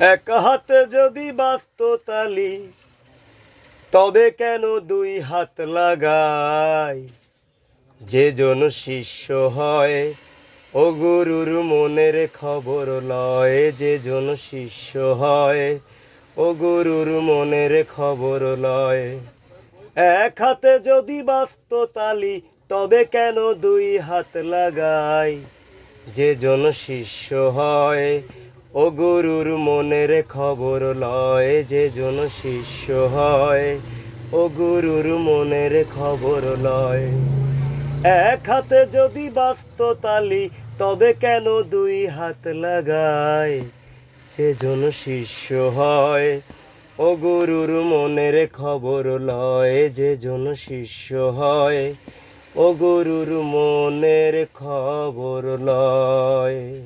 এক হাতে যদি বাস্ত তালি তবে কেন দুই হাত লাগাই? যে জন শিষ্য হয়, ও গুরুর মনের খবর লয়। যে জন শিষ্য হয়, ও গুরুর মনের খবর লয়। এক হাতে যদি বাস্ত তালি তবে কেন দুই হাত লাগাই? যে জন শিষ্য হয় ও গুরুর মনের খবর লয় যে জন শিষ্য হয়। ও গুরুর মনের খবর লয়। এক হাতে যদি বাস্ত তালি তবে কেন দুই হাত লাগায়? যে জন শিষ্য হয়, ও গুরুর মনের খবর লয় যে জন শিষ্য হয়। ও গুরুর মনের খবর লয়।